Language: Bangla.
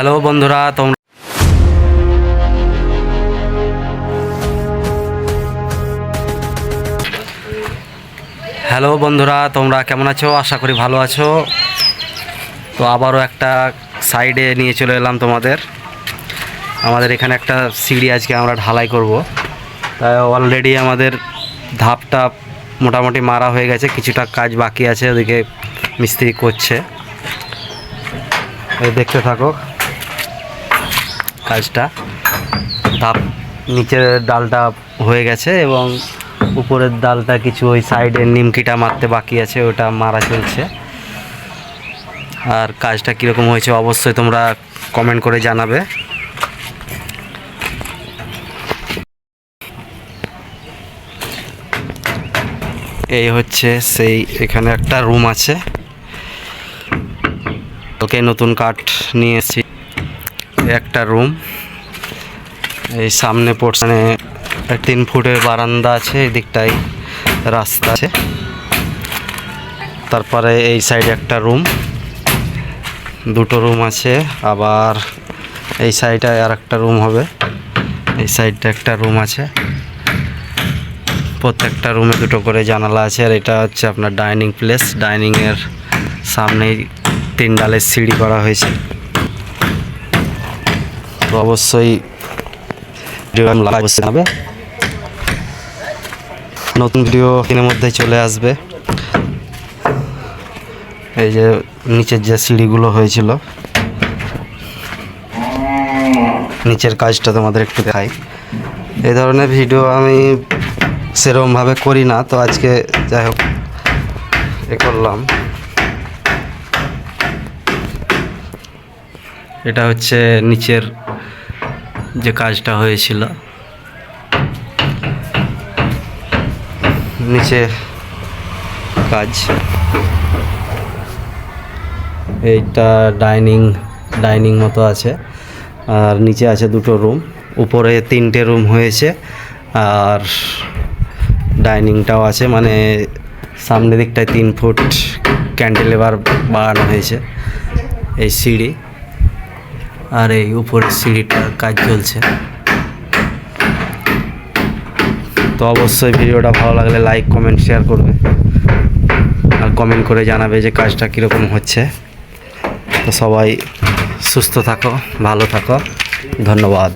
হ্যালো বন্ধুরা, তোমরা হ্যালো বন্ধুরা, তোমরা কেমন আছো? আশা করি ভালো আছো। তো আবারও একটা সাইডে নিয়ে চলে এলাম তোমাদের। আমাদের এখানে একটা সিঁড়ি আজকে আমরা ঢালাই করব। তাই অলরেডি আমাদের ধাপটা মোটামুটি মারা হয়ে গেছে, কিছুটা কাজ বাকি আছে, ওদিকে মিস্ত্রি করছে। দেখতে থাকো। কাজটা। ধাপ নিচের ডালটা হয়ে গেছে এবং উপরের ডালটা কিছু ওই সাইডে নিমকিটা মারতে বাকি আছে, ওটা মারা চলছে। আর কাজটা কীরকম হয়েছে অবশ্যই তোমরা কমেন্ট করে জানাবে। এই হচ্ছে সেই এখানে একটা রুম আছে। ওকে নতুন কাঠ নিয়ে এসেছি। একটা রুম এই সামনে পোর্শনে তিন ফুটের বারান্দা আছে, এই দিকটাই রাস্তা আছে। তারপরে এই সাইডে একটা রুম দুটো রুম আছে, আবার এই সাইডে আর একটা রুম হবে। এই সাইডটা একটা রুম আছে। প্রত্যেকটা রুমে দুটো করে জানালা আছে, আর এটা হচ্ছে আপনার ডাইনিং প্লেস ডাইনিংয়ের সামনেই তিন ডালের সিঁড়ি করা হয়েছে। তো অবশ্যই হবে। নতুন ভিডিও দিনের মধ্যে চলে আসবে। এই যে নিচের যে সিঁড়িগুলো হয়েছিল। নিচের কাজটা তোমাদের একটু দেখাই। এই ধরনের ভিডিও আমি সেরকমভাবে করি না, তো আজকে যাই হোক, এ করলাম। এটা হচ্ছে নিচের যে কাজটা হয়েছিল। নিচে কাজ। এইটা ডাইনিং ডাইনিং মতো আছে। আর নিচে আছে দুটো রুম। উপরে তিনটে রুম হয়েছে। আর ডাইনিংটাও আছে। মানে সামনের দিকটায় তিন ফুট ক্যান্ডেলেবার বাড়ানো হয়েছে। এই সিঁড়ি। আর এই উপরের সিঁড়িটার কাজ চলছে। তো অবশ্যই ভিডিওটা ভালো লাগলে লাইক কমেন্ট শেয়ার করবে। আর কমেন্ট করে জানাবে যে কাজটা কীরকম হচ্ছে। তো সবাই সুস্থ থাকো, ভালো থাকো। ধন্যবাদ।